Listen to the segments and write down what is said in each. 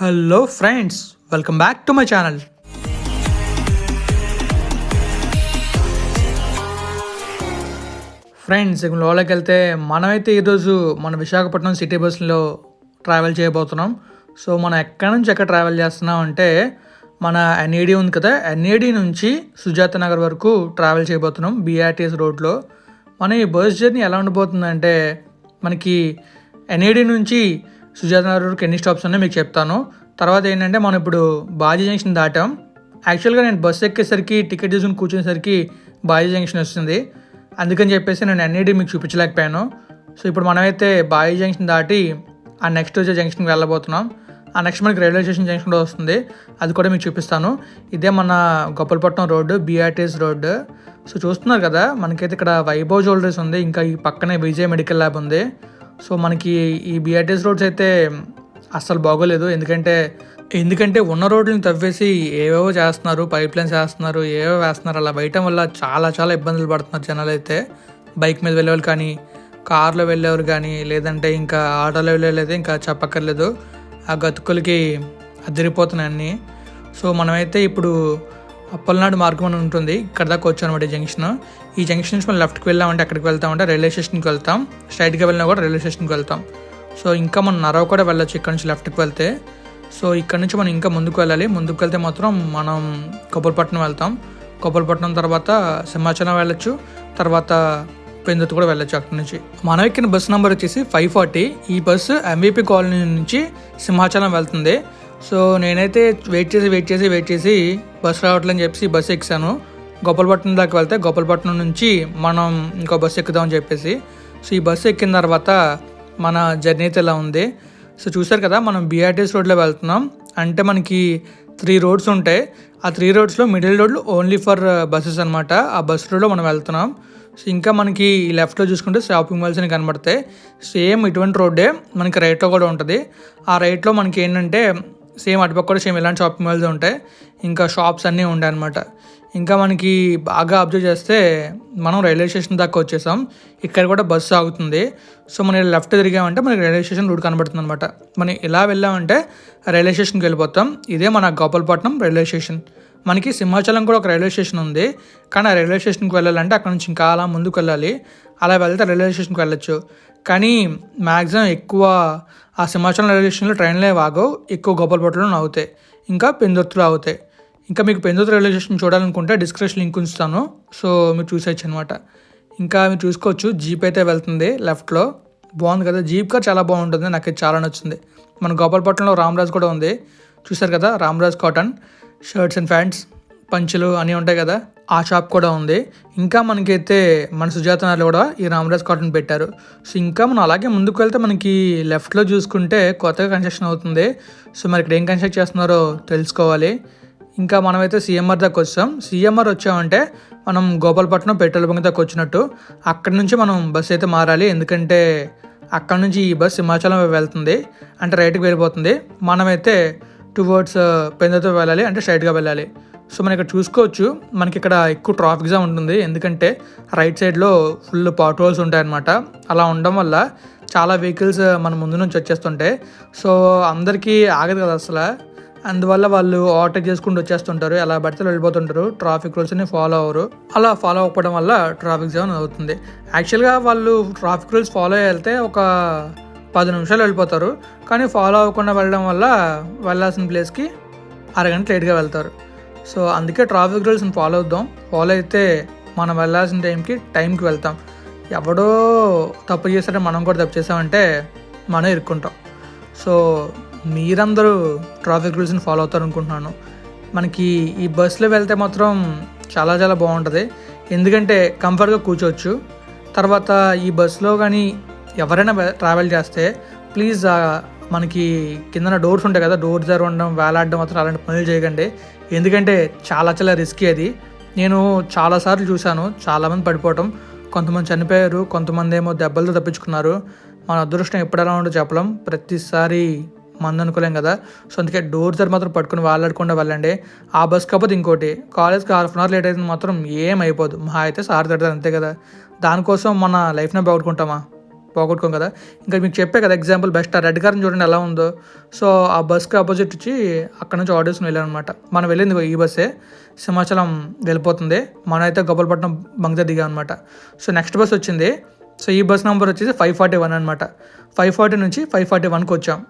Hello friends welcome back to my channel friends ఇక లోపలికి వెళ్తే మనమైతే ఈరోజు మన విశాఖపట్నం సిటీ బస్సులో ట్రావెల్ చేయబోతున్నాం. సో మనం ఎక్కడి నుంచి ఎక్కడ ట్రావెల్ చేస్తున్నాం అంటే మన ఎన్ఏడి ఉంది కదా. ఎన్ఏడి నుంచి సుజాత నగర్ వరకు ట్రావెల్ చేయబోతున్నాం బీఆర్టీఎస్ రోడ్లో మన ఈ బస్ జర్నీ ఎలా ఉండబోతుందంటే మనకి ఎన్ఏడి నుంచి సుజాత నగర్ ఎన్ని స్టాప్స్ ఉన్నాయో మీకు చెప్తాను. తర్వాత ఏంటంటే మనం ఇప్పుడు బాజీ జంక్షన్ దాటాం. యాక్చువల్గా నేను బస్సు ఎక్కేసరికి టికెట్ తీసుకుని కూర్చునేసరికి బాజీ జంక్షన్ వస్తుంది. అందుకని చెప్పేసి నేను అన్నిటి మీకు చూపించలేకపోయాను. సో ఇప్పుడు మనమైతే బాయి జంక్షన్ దాటి ఆ నెక్స్ట్ వచ్చే జంక్షన్కి వెళ్ళబోతున్నాం. ఆ నెక్స్ట్ మనకి రైల్వే స్టేషన్ జంక్షన్ కూడా వస్తుంది. అది కూడా మీకు చూపిస్తాను. ఇదే మన Gopalapatnam road BRTS road. So చూస్తున్నారు కదా మనకైతే ఇక్కడ వైభవ్ జ్యువెలరీస్ ఉంది. ఇంకా ఈ పక్కనే విజయ మెడికల్ ల్యాబ్ ఉంది. సో మనకి ఈ బీఆర్టీఎస్ రోడ్స్ అయితే అస్సలు బాగోలేదు. ఎందుకంటే ఎందుకంటే ఉన్న రోడ్లను తవ్వేసి ఏవేవో చేస్తున్నారు పైప్ లైన్స్ వేస్తున్నారు ఏవేవో వేస్తున్నారు అలా వేయటం వల్ల చాలా చాలా ఇబ్బందులు పడుతున్నారు జనాలు అయితే. బైక్ మీద వెళ్ళేవాళ్ళు కానీ కార్లో వెళ్ళేవారు కానీ లేదంటే ఇంకా ఆటోలో వెళ్ళలేదు ఇంకా చెప్పక్కర్లేదు. ఆ గతుకులకి అదిరిపోతున్నాయి అన్నీ. సో మనమైతే ఇప్పుడు అప్పలనాడు మార్గం అని ఉంటుంది. ఇక్కడ దాకా వచ్చాం అనమాట జంక్షన్. ఈ జంక్షన్ నుంచి మనం లెఫ్ట్కి వెళ్ళామంటే అక్కడికి వెళ్తామంటే రైల్వే స్టేషన్కి వెళ్తాం. స్ట్రైట్గా వెళ్ళినా కూడా రైల్వే స్టేషన్కి వెళ్తాం. సో ఇంకా మనం నరవ కూడా వెళ్ళొచ్చు ఇక్కడ నుంచి లెఫ్ట్కి వెళ్తే. సో ఇక్కడ నుంచి మనం ఇంకా ముందుకు వెళ్ళాలి. ముందుకు వెళ్తే మాత్రం మనం కొబ్బరిపట్నం వెళ్తాం. కొబ్బరిపట్నం తర్వాత సింహాచలం వెళ్ళొచ్చు. తర్వాత పెందుతు కూడా వెళ్ళొచ్చు అక్కడి నుంచి. మనం ఎక్కిన బస్ నెంబర్ వచ్చేసి ఫైవ్ ఫార్టీ. ఈ బస్సు ఎంవీపీ కాలనీ నుంచి సింహాచలం వెళ్తుంది. సో నేనైతే వెయిట్ చేసి వెయిట్ చేసి వెయిట్ చేసి బస్ రావట్లని చెప్పేసి బస్సు ఎక్కాను. గోపాలపట్నం దాకా వెళ్తే గోపాలపట్నం నుంచి మనం ఇంకో బస్సు ఎక్కుదామని చెప్పేసి. సో ఈ బస్సు ఎక్కిన తర్వాత మన జర్నీ అయితే ఇలా ఉంది. సో చూసారు కదా మనం బీఆర్టీఎస్ రోడ్లో వెళ్తున్నాం. అంటే మనకి త్రీ రోడ్స్ ఉంటాయి. ఆ త్రీ రోడ్స్లో మిడిల్ రోడ్లు ఓన్లీ ఫర్ బస్సెస్ అనమాట ఆ బస్ రోడ్లో మనం వెళ్తున్నాం. సో ఇంకా మనకి లెఫ్ట్లో చూసుకుంటే షాపింగ్ మాల్స్ అని కనబడతాయి. సేమ్ ఇటువంటి రోడ్డే మనకి రైట్లో కూడా ఉంటుంది. ఆ రైట్లో మనకి ఏంటంటే సేమ్ అటుపక్క కూడా సేమ్ ఇలాంటి షాపింగ్ మాల్స్ ఉంటాయి. ఇంకా షాప్స్ అన్నీ ఉంటాయి అనమాట ఇంకా మనకి బాగా అబ్జర్వ్ చేస్తే మనం రైల్వే స్టేషన్ దాకా వచ్చేసాం. ఇక్కడ కూడా బస్సు ఆగుతుంది. సో మనం లెఫ్ట్ తిరిగామంటే మనకి రైల్వే స్టేషన్ రూట్ కనబడుతుంది అనమాట మనం ఇలా వెళ్ళామంటే రైల్వే స్టేషన్కి వెళ్ళిపోతాం. ఇదే మన గోపాలపట్నం రైల్వే స్టేషన్. మనకి సింహాచలం కూడా ఒక రైల్వే స్టేషన్ ఉంది. కానీ ఆ రైల్వే స్టేషన్కి వెళ్ళాలంటే అక్కడ నుంచి ఇంకా అలా ముందుకు వెళ్ళాలి. అలా వెళ్తే రైల్వే స్టేషన్కి వెళ్ళొచ్చు. కానీ మ్యాక్సిమం ఎక్కువ ఆ సింహాచలం రైల్వే స్టేషన్లో ట్రైన్లే వాగవు ఎక్కువ గోపాలపట్నంలో అవుతాయి ఇంకా పెందుర్తిలో అవుతాయి. ఇంకా మీకు పెందుర్తి రైల్వే స్టేషన్ చూడాలనుకుంటే డిస్క్రిప్షన్ లింక్ ఉంచుతాను. సో మీరు చూసేయచ్చు అనమాట ఇంకా మీరు చూసుకోవచ్చు జీప్ అయితే వెళ్తుంది లెఫ్ట్లో. బాగుంది కదా జీప్ కార్ చాలా బాగుంటుంది నాకు చాలా నచ్చింది. మన గోపాలపట్నంలో రామరాజ్ కూడా ఉంది. చూసారు కదా Ramraj cotton shirts and pants. పంచులు అన్నీ ఉంటాయి కదా ఆ షాప్ కూడా ఉంది. ఇంకా మనకైతే మన సుజాత కూడా ఈ రామరాజ్ కాటన్ పెట్టారు. సో ఇంకా మనం అలాగే ముందుకు వెళ్తే మనకి లెఫ్ట్లో చూసుకుంటే కొత్తగా కన్స్ట్రక్షన్ అవుతుంది. సో మరి ఇక్కడ ఏం కన్స్ట్రక్ట్ చేస్తున్నారో తెలుసుకోవాలి. ఇంకా మనమైతే సీఎంఆర్ దాకా వచ్చాం. సీఎంఆర్ వచ్చామంటే మనం గోపాలపట్నం పెట్రోల్ బంక్ దాకా వచ్చినట్టు అక్కడి నుంచి మనం బస్ అయితే మారాలి. ఎందుకంటే అక్కడ నుంచి ఈ బస్ హిమాచలం వెళ్తుంది. అంటే రైట్కి వెళ్ళిపోతుంది. మనమైతే టువర్డ్స్ పెందతో వెళ్ళాలి. అంటే స్ట్రైట్గా వెళ్ళాలి. సో మనం ఇక్కడ చూసుకోవచ్చు మనకి ఇక్కడ ఎక్కువ ట్రాఫిక్ జామ్ ఉంటుంది. ఎందుకంటే రైట్ సైడ్లో ఫుల్ పాట్ హోల్స్ ఉంటాయన్నమాట. అలా ఉండడం వల్ల చాలా వెహికల్స్ uh, మన ముందు నుంచి వచ్చేస్తుంటాయి. సో అందరికీ ఆగదు కదా అసలు. అందువల్ల వాళ్ళు ఓవర్టేక్ చేసుకుంటూ వచ్చేస్తుంటారు. ఎలా పడితే వెళ్ళిపోతుంటారు. ట్రాఫిక్ రూల్స్ని ఫాలో అవ్వరు. అలా ఫాలో అవ్వకపోవడం వల్ల ట్రాఫిక్ జామ్ అవుతుంది. యాక్చువల్గా వాళ్ళు ట్రాఫిక్ రూల్స్ ఫాలో వెళ్తే ఒక పది నిమిషాలు వెళ్ళిపోతారు. కానీ ఫాలో అవ్వకుండా వెళ్ళడం వల్ల వెళ్ళాల్సిన ప్లేస్కి అరగంట లేట్గా వెళ్తారు. సో అందుకే ట్రాఫిక్ రూల్స్ని ఫాలో అవుద్దాం. ఫాలో అయితే మనం వెళ్ళాల్సిన టైంకి టైంకి వెళ్తాం. ఎవడో తప్పు చేశారో మనం కూడా తప్పు చేసామంటే మనం ఇరుక్కుంటాం. సో మీరందరూ ట్రాఫిక్ రూల్స్ని ఫాలో అవుతారు అనుకుంటున్నాను. మనకి ఈ బస్సులో వెళ్తే మాత్రం చాలా చాలా బాగుంటుంది. ఎందుకంటే కంఫర్ట్గా కూర్చోవచ్చు. తర్వాత ఈ బస్సులో కానీ ఎవరైనా ట్రావెల్ చేస్తే ప్లీజ్ మనకి కిందన డోర్స్ ఉంటాయి కదా డోర్ దగ్గర ఉండడం వేలాడడం అసలు అలాంటి పనులు చేయకండి. ఎందుకంటే చాలా చాలా రిస్కీ అది. నేను చాలాసార్లు చూశాను చాలామంది పడిపోవటం. కొంతమంది చనిపోయారు కొంతమంది ఏమో దెబ్బలతో తప్పించుకున్నారు. మన అదృష్టం ఎప్పుడెలా ఉండో చెప్పలేం. ప్రతిసారి మంది అనుకోలేం కదా. సో అందుకే డోర్ దగ్గర మాత్రం పట్టుకుని వాళ్ళాడకుండా వెళ్ళండి. ఆ బస్ కాకపోతే ఇంకోటి కాలేజ్కి హాఫ్ అన్ అవర్ లేట్ అయితే మాత్రం ఏం అయిపోదు. మా అయితే సార్ తిడతారు అంతే కదా. దానికోసం మన లైఫ్నే బాగుంటామా పోగొట్టుకోం కదా. ఇంకా మీకు చెప్పే కదా ఎగ్జాంపుల్ బెస్ట్ ఆ రెడ్ కార్ని చూడండి ఎలా ఉందో. సో ఆ బస్కి ఆపోజిట్ వచ్చి అక్కడ నుంచి ఆడియోస్ని వెళ్ళాను అనమాట మనం వెళ్ళింది ఈ బస్సే సింహాచలం వెళ్ళిపోతుంది. మనం అయితే గొప్పలపట్నం బంక్ దిగాం అనమాట సో నెక్స్ట్ బస్ వచ్చింది. సో ఈ బస్ నెంబర్ వచ్చేసి ఫైవ్ ఫార్టీ వన్ అనమాట ఫైవ్ ఫార్టీ నుంచి ఫైవ్ ఫార్టీ వన్కి వచ్చాం.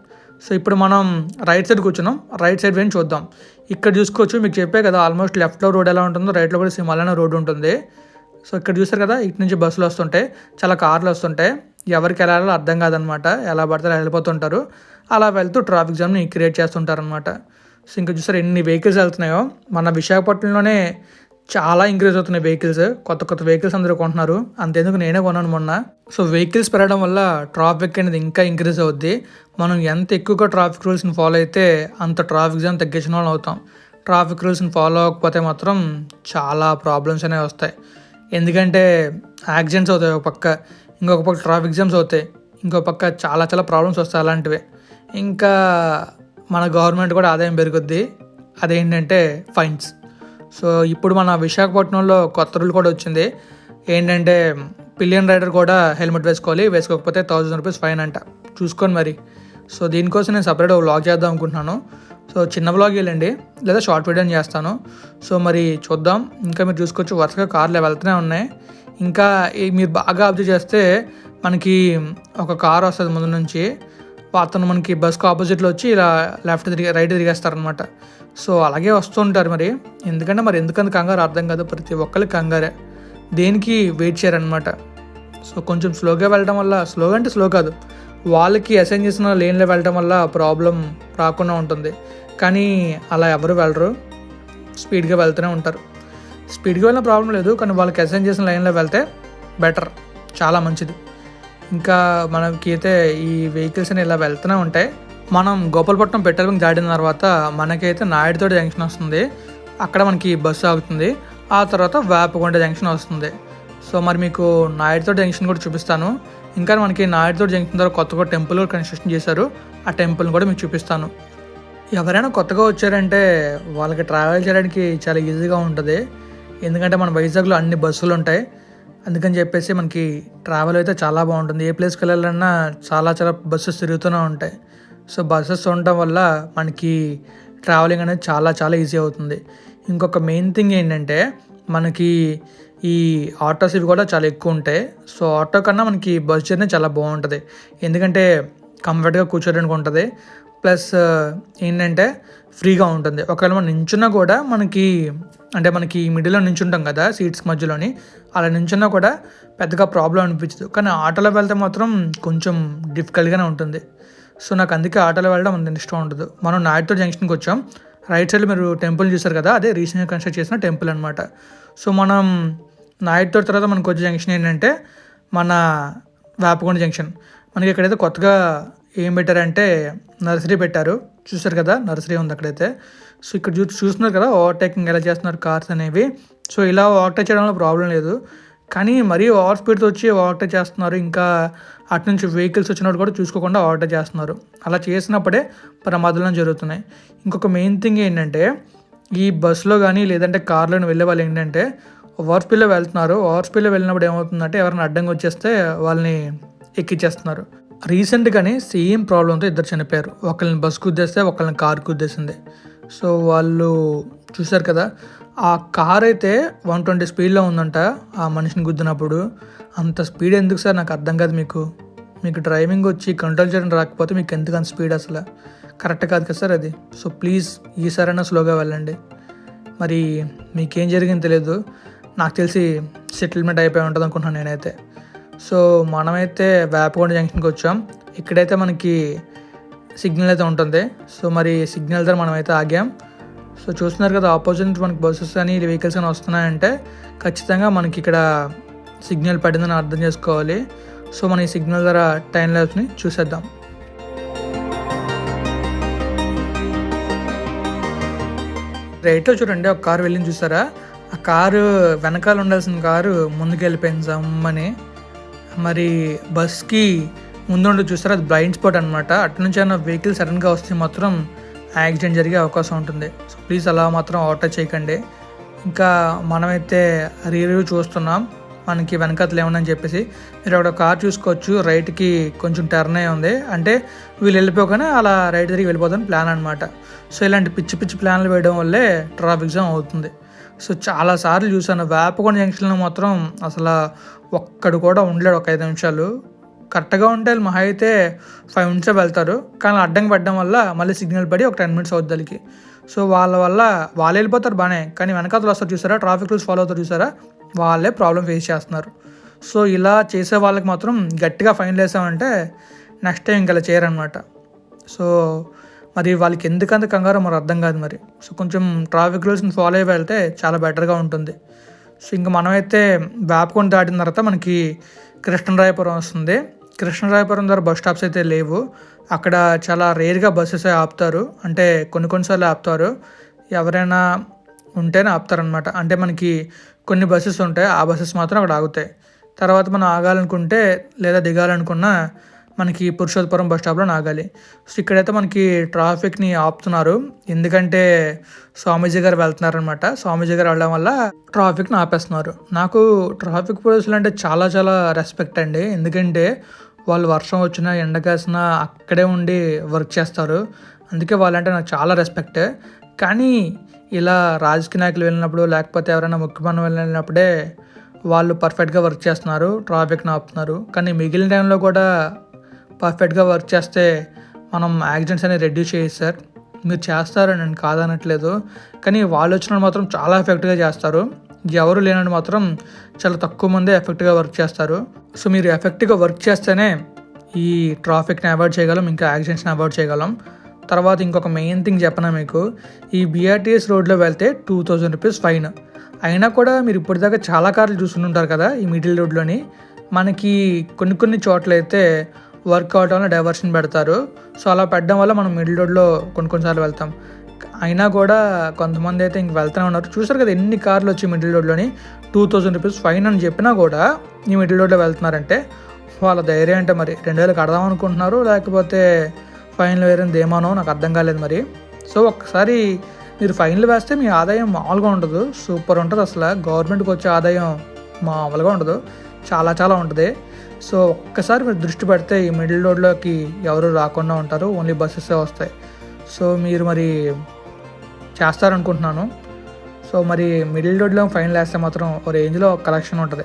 సో ఇప్పుడు మనం రైట్ సైడ్ కూర్చున్నాం. రైట్ సైడ్ వెళ్ళి చూద్దాం. ఇక్కడ చూసుకోవచ్చు మీకు చెప్పే కదా ఆల్మోస్ట్ లెఫ్ట్లో రోడ్ ఎలా ఉంటుందో రైట్లో కూడా సేమ్ అలానే రోడ్ ఉంటుంది. సో ఇక్కడ చూసారు కదా ఇటు నుంచి బస్సులు వస్తుంటాయి. చాలా కార్లు వస్తుంటాయి. ఎవరికి వెళ్ళాలో అర్థం కాదనమాట. ఎలా పడితే అలా వెళ్ళిపోతుంటారు. అలా వెళ్తూ ట్రాఫిక్ జామ్ని క్రియేట్ చేస్తుంటారనమాట. సో ఇంకా చూసారు ఎన్ని వెహికల్స్ వెళ్తున్నాయో? మన విశాఖపట్నంలోనే చాలా ఇంక్రీజ్ అవుతున్నాయి వెహికల్స్ కొత్త కొత్త వెహికల్స్ అందరూ కొంటున్నారు. అంతేందుకు నేనే కొన్నాను మొన్న. సో వెహికల్స్ పెరగడం వల్ల ట్రాఫిక్ అనేది ఇంకా ఇంక్రీజ్ అవుద్ది. మనం ఎంత ఎక్కువగా ట్రాఫిక్ రూల్స్ని ఫాలో అయితే అంత ట్రాఫిక్ జామ్ తగ్గించిన వాళ్ళు అవుతాం. ట్రాఫిక్ రూల్స్ని ఫాలో అవ్వకపోతే మాత్రం చాలా ప్రాబ్లమ్స్ అనేవి వస్తాయి. ఎందుకంటే యాక్సిడెంట్స్ అవుతాయి ఒక పక్క. ఇంకొక పక్క ట్రాఫిక్ జామ్స్ అవుతాయి. ఇంకో పక్క చాలా చాలా ప్రాబ్లమ్స్ వస్తాయి అలాంటివి. ఇంకా మన గవర్నమెంట్ కూడా ఆదాయం పెరుగుద్ది. అదేంటంటే ఫైన్స్ సో ఇప్పుడు మన విశాఖపట్నంలో కొత్త రూల్ కూడా వచ్చింది. ఏంటంటే పిలియన్ రైడర్ కూడా హెల్మెట్ వేసుకోవాలి. వేసుకోకపోతే థౌజండ్ రూపీస్ ఫైన్ అంట. చూసుకోండి మరి. సో దీనికోసం నేను సపరేట్ వ్లాగ్ చేద్దాం అనుకుంటున్నాను. సో చిన్న వ్లాగ్ వెళ్ళండి లేదా షార్ట్ వీడియో చేస్తాను. సో మరి చూద్దాం. ఇంకా మీరు చూసుకోవచ్చు. వరుసగా కార్లు వెళ్తూనే ఉన్నాయి. ఇంకా మీరు బాగా అబ్జర్వ్ చేస్తే మనకి ఒక కార్ వస్తుంది ముందు నుంచి. అతను మనకి బస్కి ఆపోజిట్లో వచ్చి ఇలా లెఫ్ట్ తిరిగి రైట్ తిరిగేస్తారనమాట సో అలాగే వస్తుంటారు మరి. ఎందుకంటే మరి ఎందుకంత కంగారు? అర్థం కాదు. ప్రతి ఒక్కరికి కంగారే. దేనికి వెయిట్ చేయరనమాట సో కొంచెం స్లోగా వెళ్ళడం వల్ల స్లోగా అంటే స్లో కాదు. వాళ్ళకి అసైన్ చేసిన లేన్లో వెళ్ళడం వల్ల ప్రాబ్లం రాకుండా ఉంటుంది. కానీ అలా ఎవరు వెళ్ళరు. స్పీడ్గా వెళ్తూనే ఉంటారు. స్పీడ్గా వెళ్ళిన ప్రాబ్లం లేదు కానీ వాళ్ళకి అసైన్ చేసిన లైన్లో వెళ్తే బెటర్ చాలా మంచిది. ఇంకా మనకి అయితే ఈ వెహికల్స్ అని ఇలా వెళ్తూనే ఉంటాయి మనం గోపాలపట్నం పెట్రోల్ బంక్ దాటిన తర్వాత మనకైతే నాయుడుతోటి జంక్షన్ వస్తుంది. అక్కడ మనకి బస్సు ఆగుతుంది. ఆ తర్వాత వేపకొండ జంక్షన్ వస్తుంది. సో మరి మీకు నాయుడుతోటి జంక్షన్ కూడా చూపిస్తాను. ఇంకా మనకి నాయుడుతోటి జంక్షన్ ద్వారా కొత్త కొత్త టెంపుల్ కూడా కన్స్ట్రక్షన్ చేశారు. ఆ టెంపుల్ని కూడా మీకు చూపిస్తాను. ఎవరైనా కొత్తగా వచ్చారంటే వాళ్ళకి ట్రావెల్ చేయడానికి చాలా ఈజీగా ఉంటుంది. ఎందుకంటే మన వైజాగ్లో అన్ని బస్సులు ఉంటాయి. అందుకని చెప్పేసి మనకి ట్రావెల్ అయితే చాలా బాగుంటుంది. ఏ ప్లేస్కి వెళ్ళాలన్నా చాలా చాలా బస్సెస్ తిరుగుతూనే ఉంటాయి. సో బస్సెస్ ఉండటం వల్ల మనకి ట్రావెలింగ్ అనేది చాలా చాలా ఈజీ అవుతుంది. ఇంకొక మెయిన్ థింగ్ ఏంటంటే మనకి ఈ ఆటోస్ ఇవి కూడా చాలా ఎక్కువ ఉంటాయి. సో ఆటో కన్నా మనకి బస్ జర్నీ చాలా బాగుంటుంది. ఎందుకంటే కంఫర్ట్గా కూర్చోడానికి ఉంటుంది. ప్లస్ ఏంటంటే ఫ్రీగా ఉంటుంది. ఒకవేళ మనం నించున్నా కూడా మనకి అంటే మనకి మిడిల్లో నించుంటాం కదా సీట్స్ మధ్యలోని అలా నించున్నా కూడా పెద్దగా ప్రాబ్లం అనిపించదు. కానీ ఆటోలో వెళ్తే మాత్రం కొంచెం డిఫికల్ట్గానే ఉంటుంది. సో నాకు అందుకే ఆటోలో వెళ్ళడం అంత ఇష్టం ఉండదు. మనం నాయుడుతో జంక్షన్కి వచ్చాం. రైట్ సైడ్ మీరు టెంపుల్ చూసారు కదా అదే రీసెంట్గా కన్స్ట్రక్ట్ చేసిన టెంపుల్ అనమాట సో మనం నాయుడుతో తర్వాత మనకు వచ్చే జంక్షన్ ఏంటంటే మన వేపకొండ జంక్షన్ మనకి ఇక్కడైతే కొత్తగా ఏం పెట్టారంటే నర్సరీ పెట్టారు చూసారు కదా నర్సరీ ఉంది అక్కడైతే. సో ఇక్కడ చూ చూస్తున్నారు కదా ఓవర్టేకింగ్ ఎలా చేస్తున్నారు కార్స్ అనేవి. సో ఇలా ఓవర్టేక్ చేయడంలో ప్రాబ్లం లేదు. కానీ మరీ ఓవర్ స్పీడ్తో వచ్చి ఓవర్టేక్ చేస్తున్నారు. ఇంకా అటు నుంచి వెహికల్స్ వచ్చినప్పుడు కూడా చూసుకోకుండా ఓవర్టేక్ చేస్తున్నారు. అలా చేసినప్పుడే ప్రమాదాలు జరుగుతున్నాయి. ఇంకొక మెయిన్ థింగ్ ఏంటంటే ఈ బస్సులో కానీ లేదంటే కార్లో వెళ్ళే వాళ్ళు ఏంటంటే ఓవర్ స్పీడ్లో వెళ్తున్నారు. ఓవర్ స్పీడ్లో వెళ్ళినప్పుడు ఏమవుతుందంటే ఎవరైనా అడ్డంగా వచ్చేస్తే వాళ్ళని ఎక్కిచ్చేస్తున్నారు. రీసెంట్గానే సేమ్ ప్రాబ్లంతో ఇద్దరు చనిపోయారు. ఒకళ్ళని బస్సు గుద్దేస్తే ఒకళ్ళని కార్ గుద్దేసింది సో వాళ్ళు చూశారు కదా ఆ కార్ అయితే వన్ ట్వంటీ స్పీడ్లో ఉందంట ఆ మనిషిని గుద్దినప్పుడు. అంత స్పీడ్ ఎందుకు సార్? నాకు అర్థం కాదు మీకు. మీకు డ్రైవింగ్ వచ్చి కంట్రోల్ చేయడం రాకపోతే మీకు ఎందుకు అంత స్పీడ్ అసలు? కరెక్ట్ కాదు కదా సార్ అది. సో ప్లీజ్ ఈసారైనా స్లోగా వెళ్ళండి. మరి మీకేం జరిగింది తెలియదు. నాకు తెలిసి సెటిల్మెంట్ అయిపోయి ఉంటుంది అనుకుంటున్నాను నేనైతే. సో మనమైతే వేపకొండ జంక్షన్కి వచ్చాం. ఇక్కడైతే మనకి సిగ్నల్ అయితే ఉంటుంది. సో మరి సిగ్నల్ దగ్గర మనమైతే ఆగాం. సో చూస్తున్నారు కదా ఆపోజిట్ మనకి బస్సెస్ కానీ వెహికల్స్ కానీ వస్తున్నాయంటే ఖచ్చితంగా మనకి ఇక్కడ సిగ్నల్ పడిందని అర్థం చేసుకోవాలి. సో మన ఈ సిగ్నల్ ధర టైం ల్యాబ్స్ని చూసేద్దాం. రైట్లో చూడండి ఒక కారు వెళ్ళింది చూసారా? ఆ కారు వెనకాల ఉండాల్సిన కారు ముందుకు వెళ్ళిపోయింది సమ్మని మరి బస్కి ముందుండి చూసారా అది బ్లైండ్ స్పాట్ అనమాట అటు నుంచి అయినా వెహికల్ సడన్గా వస్తే మాత్రం యాక్సిడెంట్ జరిగే అవకాశం ఉంటుంది. సో ప్లీజ్ అలా మాత్రం ఆటో చేయకండి. ఇంకా మనమైతే రివ్యూ చూస్తున్నాం. మనకి వెనకతలు ఏమని చెప్పేసి. మీరు అక్కడ కార్ చూసుకోవచ్చు. రైట్కి కొంచెం టర్న్ అయి ఉంది. అంటే వీళ్ళు వెళ్ళిపోగానే అలా రైట్ తిరిగి వెళ్ళిపోతాను ప్లాన్ అనమాట సో ఇలాంటి పిచ్చి పిచ్చి ప్లాన్లు వేయడం వల్లే ట్రాఫిక్ జామ్ అవుతుంది. సో చాలాసార్లు చూసాను వేపకొండ జంక్షన్లో మాత్రం అసలు ఒక్కడు కూడా ఉండలేడు ఒక ఐదు నిమిషాలు. కరెక్ట్గా ఉంటే మహా అయితే ఫైవ్ మినిట్స్ వెళ్తారు. కానీ అడ్డంగా పడడం వల్ల మళ్ళీ సిగ్నల్ పడి ఒక టెన్ మినిట్స్ అవుతుంది సో వాళ్ళ వల్ల వాళ్ళు వెళ్ళిపోతారు బాగానే. కానీ వెనకాతలు వస్తారు చూసారా? ట్రాఫిక్ రూల్స్ ఫాలో అవుతారు చూసారా? వాళ్ళే ప్రాబ్లం ఫేస్ చేస్తున్నారు. సో ఇలా చేసే వాళ్ళకి మాత్రం గట్టిగా ఫైన్ వేసామంటే నెక్స్ట్ టైం ఇంకా ఇలా చేయరనమాట సో మరి వాళ్ళకి ఎందుకంత కంగారో మరి అర్థం కాదు మరి. సో కొంచెం ట్రాఫిక్ రూల్స్ని ఫాలో అయ్యి వెళ్తే చాలా బెటర్గా ఉంటుంది. సో ఇంకా మనమైతే వేపకొని దాటిన తర్వాత మనకి కృష్ణరాయపురం వస్తుంది. కృష్ణరాయపురం దగ్గర బస్ స్టాప్స్ అయితే లేవు. అక్కడ చాలా రేర్గా బస్సెస్ ఆపుతారు. అంటే కొన్ని కొన్నిసార్లు ఆపుతారు. ఎవరైనా ఉంటేనే ఆపుతారనమాట అంటే మనకి కొన్ని బస్సెస్ ఉంటాయి. ఆ బస్సెస్ మాత్రం అక్కడ ఆగుతాయి. తర్వాత మనం ఆగాలనుకుంటే లేదా దిగాలనుకున్నా మనకి పురుషోత్తపురం బస్ స్టాప్లో ఆగాలి. సో ఇక్కడైతే మనకి ట్రాఫిక్ని ఆపుతున్నారు. ఎందుకంటే స్వామీజీ గారు వెళ్తున్నారనమాట స్వామీజీ గారు వెళ్ళడం వల్ల ట్రాఫిక్ని ఆపేస్తున్నారు. నాకు ట్రాఫిక్ పోలీసులు అంటే చాలా చాలా రెస్పెక్ట్ అండి. ఎందుకంటే వాళ్ళు వర్షం వచ్చినా ఎండ కాసినా అక్కడే ఉండి వర్క్ చేస్తారు. అందుకే వాళ్ళంటే నాకు చాలా రెస్పెక్ట్. కానీ ఇలా రాజకీయ నాయకులు వెళ్ళినప్పుడు లేకపోతే ఎవరైనా ముఖ్యమంత్రి వెళ్ళినప్పుడే వాళ్ళు పర్ఫెక్ట్గా వర్క్ చేస్తున్నారు ట్రాఫిక్ని ఆపుతున్నారు. కానీ మిగిలిన టైంలో కూడా పర్ఫెక్ట్గా వర్క్ చేస్తే మనం యాక్సిడెంట్స్ అనేది రెడ్యూస్ చేయొచ్చు సార్. మీరు చేస్తారు నేను కాదనట్లేదు. కానీ వాళ్ళు వచ్చిన మాత్రం చాలా ఎఫెక్ట్గా చేస్తారు. ఎవరు లేనని మాత్రం చాలా తక్కువ మందే ఎఫెక్ట్గా వర్క్ చేస్తారు. సో మీరు ఎఫెక్ట్గా వర్క్ చేస్తేనే ఈ ట్రాఫిక్ని అవాయిడ్ చేయగలం ఇంకా యాక్సిడెంట్స్ని అవాయిడ్ చేయగలం. తర్వాత ఇంకొక మెయిన్ థింగ్ చెప్పనా మీకు ఈ బీఆర్టీఎస్ రోడ్లో వెళ్తే టూ థౌజండ్ రూపీస్ ఫైన్ అయినా కూడా మీరు ఇప్పటిదాకా చాలా కార్లు చూస్తుంటారు కదా ఈ మిడిల్ రోడ్లోని మనకి కొన్ని కొన్ని చోట్ల అయితే వర్క్ అవటం వల్ల డైవర్షన్ పెడతారు. సో అలా పెట్టడం వల్ల మనం మిడిల్ రోడ్లో కొన్ని కొన్నిసార్లు వెళ్తాం. అయినా కూడా కొంతమంది అయితే ఇంక వెళ్తూనే ఉన్నారు. చూసారు కదా ఎన్ని కార్లు వచ్చి మిడిల్ రోడ్లోని? టూ థౌజండ్ రూపీస్ ఫైన్ అని చెప్పినా కూడా ఈ మిడిల్ రోడ్లో వెళ్తున్నారంటే వాళ్ళ ధైర్యం అంటే మరి? రెండు వేలు కడదాం అనుకుంటున్నారు. లేకపోతే ఫైన్లు వేరే దేమానో? నాకు అర్థం కాలేదు మరి. సో ఒక్కసారి మీరు ఫైన్లు వేస్తే మీ ఆదాయం మామూలుగా ఉండదు. సూపర్ ఉంటుంది అసలు. గవర్నమెంట్కి వచ్చే ఆదాయం మామూలుగా ఉండదు. చాలా చాలా ఉంటుంది. సో ఒక్కసారి మీరు దృష్టి పెడితే ఈ మిడిల్ రోడ్లోకి ఎవరు రాకుండా ఉంటారు. ఓన్లీ బస్సెస్ వస్తాయి. సో మీరు మరి చేస్తారనుకుంటున్నాను. సో మరి మిడిల్ రోడ్లో ఫైనల్ వేస్తే మాత్రం ఒక రేంజ్లో కలెక్షన్ ఉంటుంది.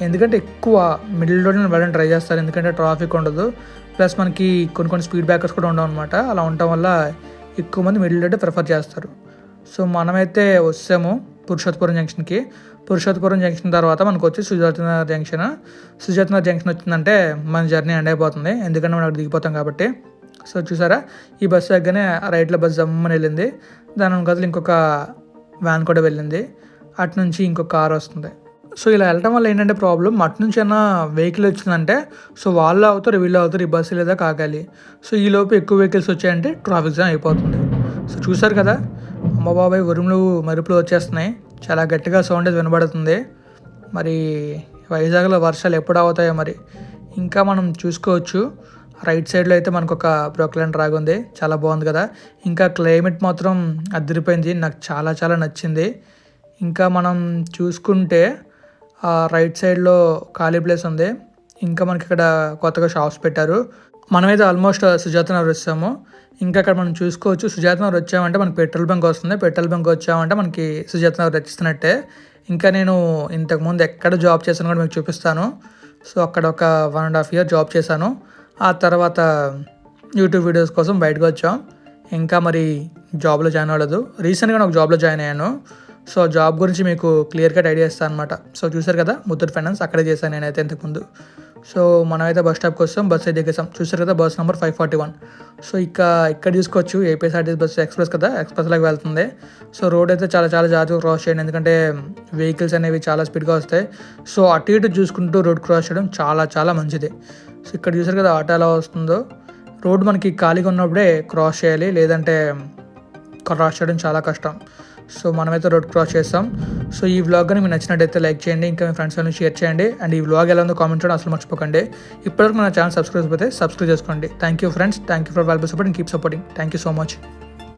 ఎందుకంటే ఎక్కువ మిడిల్ రోడ్లో వెళ్ళడం ట్రై చేస్తారు. ఎందుకంటే ట్రాఫిక్ ఉండదు. ప్లస్ మనకి కొన్ని కొన్ని స్పీడ్ బ్రేకర్స్ కూడా ఉండవు అనమాట అలా ఉండటం వల్ల ఎక్కువ మంది మిడిల్ రోడ్ ప్రిఫర్ చేస్తారు. సో మనమైతే వచ్చాము పురుషోత్పురం జంక్షన్కి. పురుషోత్పురం జంక్షన్ తర్వాత మనకు వచ్చి సుజాతనగర్ జంక్షన్. సుజాతనగర్ జంక్షన్ వచ్చిందంటే మన జర్నీ ఎండ్ అయిపోతుంది. ఎందుకంటే మనం అక్కడ దిగిపోతాం కాబట్టి. సో చూసారా? ఈ బస్సు దగ్గరనే రైట్లో బస్సు జమ్మని వెళ్ళింది. దాని గదులు ఇంకొక వ్యాన్ కూడా వెళ్ళింది. అటు నుంచి ఇంకొక కార్ వస్తుంది. సో ఇలా వెళ్ళటం వల్ల ఏంటంటే ప్రాబ్లం అటు నుంచి అయినా వెహికల్ వచ్చిందంటే సో వాళ్ళు అవుతారు వీళ్ళు అవుతారు ఈ బస్సు లేదా కాగాలి. సో ఈ లోపు ఎక్కువ వెహికల్స్ వచ్చాయంటే ట్రాఫిక్ జామ్ అయిపోతుంది. సో చూసారు కదా? అమ్మ బాబాయ్ ఉరుములు మరుపులు వచ్చేస్తున్నాయి. చాలా గట్టిగా సౌండ్ అది వినబడుతుంది. మరి వైజాగ్లో వర్షాలు ఎప్పుడు అవుతాయో మరి ఇంకా మనం చూసుకోవచ్చు. రైట్ సైడ్లో అయితే మనకు ఒక బ్రోక్లైన్ డ్రాగ్ ఉంది. చాలా బాగుంది కదా. ఇంకా క్లైమేట్ మాత్రం అదిరిపోయింది. నాకు చాలా చాలా నచ్చింది. ఇంకా మనం చూసుకుంటే రైట్ సైడ్లో ఖాళీ ప్లేస్ ఉంది. ఇంకా మనకి ఇక్కడ కొత్తగా షాప్స్ పెట్టారు. మనమైతే ఆల్మోస్ట్ సుజాత నగర్ వచ్చాము. ఇంకా అక్కడ మనం చూసుకోవచ్చు. సుజాత నగర్ వచ్చామంటే మనకి పెట్రోల్ బంక్ వస్తుంది. పెట్రోల్ బంక్ వచ్చామంటే మనకి సుజాత నగర్ వచ్చిస్తున్నట్టే. ఇంకా నేను ఇంతకుముందు ఎక్కడ జాబ్ చేశాను కూడా మీకు చూపిస్తాను. సో అక్కడ ఒక one and half year job చేశాను. ఆ తర్వాత యూట్యూబ్ వీడియోస్ కోసం బయటకు వచ్చాం. ఇంకా మరి జాబ్లో జాయిన్ అవ్వలేదు. రీసెంట్గా నాకు జాబ్లో జాయిన్ అయ్యాను. సో జాబ్ గురించి మీకు క్లియర్ కట్ ఐడియా ఇస్తాను అనమాట సో చూసారు కదా ముత్తూట్ ఫైనాన్స్ అక్కడే చేశాను నేనైతే ఇంతకుముందు. సో మనమైతే బస్ స్టాప్ కోసం బస్ అయితే దిగేసాం చూసారు కదా bus number five forty one so ఇక ఇక్కడ చూసుకోవచ్చు ఏపీఎస్ఆర్టీసీ బస్ ఎక్స్ప్రెస్ కదా ఎక్స్ప్రెస్ లాగా వెళ్తుంది. సో రోడ్ అయితే చాలా చాలా జాగ్రత్తగా క్రాస్ చేయండి. ఎందుకంటే వెహికల్స్ అనేవి చాలా స్పీడ్గా వస్తాయి. సో అటు ఇటు చూసుకుంటూ రోడ్ క్రాస్ చేయడం చాలా చాలా మంచిది. సో ఇక్కడ చూసారు కదా ఆటో ఎలా వస్తుందో. రోడ్ మనకి ఖాళీగా ఉన్నప్పుడే క్రాస్ చేయాలి లేదంటే క్రాస్ చేయడం చాలా కష్టం. సో మనమైతే రోడ్ క్రాస్ చేస్తాం. సో ఈ వ్లాగ్ కానీ మీకు నచ్చినట్టయితే లైక్ చేయండి ఇంకా మీ ఫ్రెండ్స్ వాళ్ళని షేర్ చేయండి. అండ్ ఈ వ్లాగ్ ఎలా ఉందో కామెంట్ చేయడం అసలు మర్చిపోకండి. ఇప్పటివరకు మన ఛానల్ సబ్స్క్రైబ్ అయితే సబ్స్క్రైబ్ చేసుకోండి. Thank you friends thank you for valuable support and keep supporting thank you so much